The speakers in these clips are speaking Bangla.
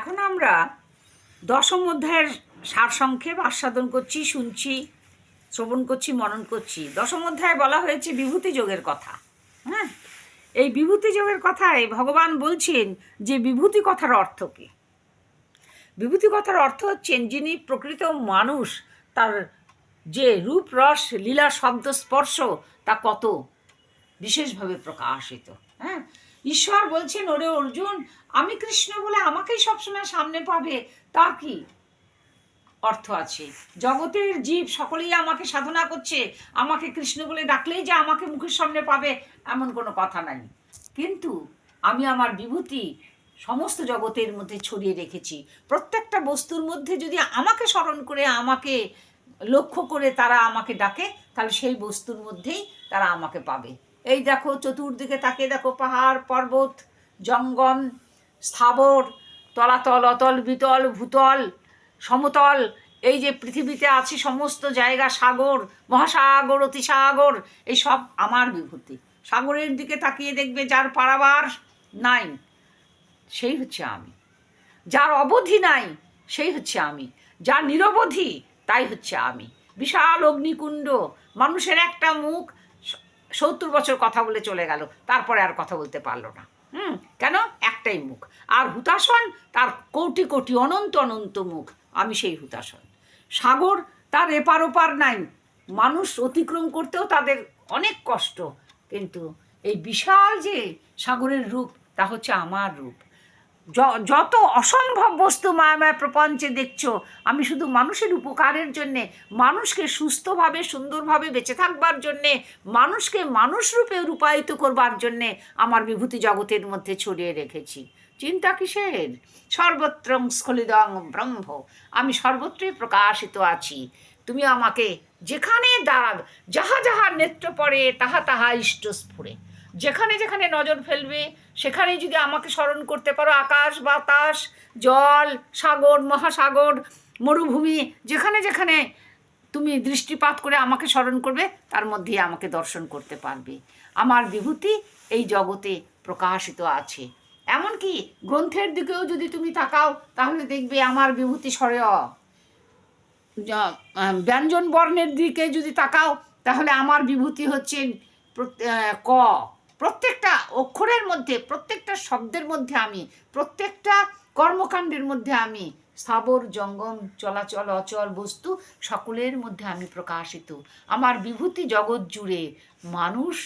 এখন আমরা দশম অধ্যায়ের সারসংক্ষেপ আস্বাদন করছি, শুনছি, শ্রবণ করছি, মনন করছি। দশম অধ্যায়ে বলা হয়েছে বিভূতি যোগের কথা হ্যাঁ? এই বিভূতি যোগের কথায় ভগবান বলছেন যে বিভূতি কথার অর্থ কী? বিভূতি কথার অর্থ হচ্ছেন যিনি প্রকৃত মানুষ, তার যে রূপ, রস, লীলা, শব্দ, স্পর্শ, তা কত? বিশেষভাবে প্রকাশিত হ্যাঁ? ঈশ্বর বলছেন, ওরে অর্জুন, আমি কৃষ্ণ বলে আমাকেই সবসময় সামনে পাবে, তা কি? অর্থ আছে, জগতের জীব সকলেই আমাকে সাধনা করছে, আমাকে কৃষ্ণ বলে ডাকলেই যে আমাকে মুখের সামনে পাবে, এমন কোনো কথা নাই। কিন্তু আমি আমার বিভূতি সমস্ত জগতের মধ্যে ছড়িয়ে রেখেছি। প্রত্যেকটা বস্তুর মধ্যে যদি আমাকে স্মরণ করে, আমাকে লক্ষ্য করে তারা আমাকে ডাকে, তাহলে সেই বস্তুর মধ্যেই তারা আমাকে পাবে। এই দেখো চতুর্দিকে তাকে দেখো পাহাড়, পর্বত জঙ্গম স্থাবর, তলাতল, অতল, বিতল, ভূতল, সমতল। এই যে পৃথিবীতে আছে সমস্ত জায়গা, সাগর, মহাসাগর, অতিসাগর, এই সব আমার বিভূতি। সাগরের দিকে তাকিয়ে দেখবে যার পারাবার নাই, সেই হচ্ছে আমি। যার অবধি নাই, সেই হচ্ছে আমি। যার নিরবধি, তাই হচ্ছে আমি। বিশাল অগ্নিকুণ্ড, মানুষের একটা মুখ সত্তর বছর কথা বলে চলে গেল, তারপরে আর কথা বলতে পারল না। হুম, কেন? একটাই মুখ। আর হুতাসন তার কোটি কোটি অনন্ত অনন্ত মুখ। আমি সেই হুতাসন সাগর তার এপার ওপার নাই। মানুষ অতিক্রম করতেও তাদের অনেক কষ্ট। কিন্তু এই বিশাল যে সাগরের রূপ, তা হচ্ছে আমার রূপ। যত অসম্ভব বস্তু মায়ামায় প্রপঞ্চে দেখছ, আমি শুধু মানুষের উপকারের জন্যে, মানুষকে সুস্থভাবে, সুন্দরভাবে বেঁচে থাকবার জন্যে, মানুষকে মানুষ রূপে রূপায়িত করবার জন্যে আমার বিভূতি জগতের মধ্যে ছড়িয়ে রেখেছি। চিন্তা কিসের? সর্বত্রং স্খলিদং ব্রহ্ম। আমি সর্বত্রই প্রকাশিত আছি। তুমি আমাকে যেখানে দাঁড়াব, যাহা যাহা নেত্র পড়ে, তাহা তাহা ইষ্ট স্ফুরে। যেখানে যেখানে নজর ফেলবে সেখানেই যদি আমাকে স্মরণ করতে পারো আকাশ বাতাস জল সাগর মহাসাগর মরুভূমি যেখানে যেখানে তুমি দৃষ্টিপাত করে আমাকে স্মরণ করবে তার মধ্যেই আমাকে দর্শন করতে পারবে। আমার বিভূতি এই জগতে প্রকাশিত আছে। এমনকি গ্রন্থের দিকেও যদি তুমি তাকাও তাহলে দেখবে আমার বিভূতি আহ, ব্যঞ্জন বর্ণের দিকে যদি তাকাও তাহলে আমার বিভূতি হচ্ছে ক। প্রত্যেকটা অক্ষরের মধ্যে, প্রত্যেকটা শব্দের মধ্যে আমি, প্রত্যেকটা কর্মকাণ্ডের মধ্যে আমি স্থাবর জঙ্গম, চলাচল, অচল বস্তু সকলের মধ্যে আমি প্রকাশিত। আমার বিভূতি জগৎ জুড়ে মানুষ,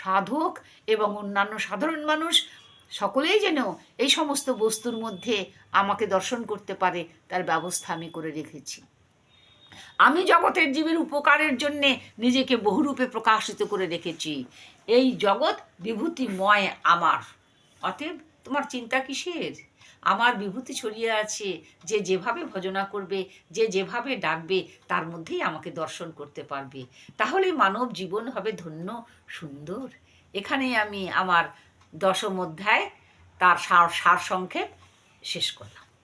সাধক এবং অন্যান্য সাধারণ মানুষ সকলেই যেন এই সমস্ত বস্তুর মধ্যে আমাকে দর্শন করতে পারে, তার ব্যবস্থা আমি করে রেখেছি। আমি জগতের জীবের উপকারের জন্যে নিজেকে বহুরূপে প্রকাশিত করে রেখেছি। এই জগৎ বিভূতিময় আমার। অতএব তোমার চিন্তা কিসের? আমার বিভূতি ছড়িয়ে আছে, যে যেভাবে ভজনা করবে, যে যেভাবে ডাকবে, তার মধ্যেই আমাকে দর্শন করতে পারবে। তাহলে মানব জীবন হবে ধন্য, সুন্দর। এখানে আমি আমার দশম অধ্যায়, তার সার সারসংক্ষেপ শেষ করলাম।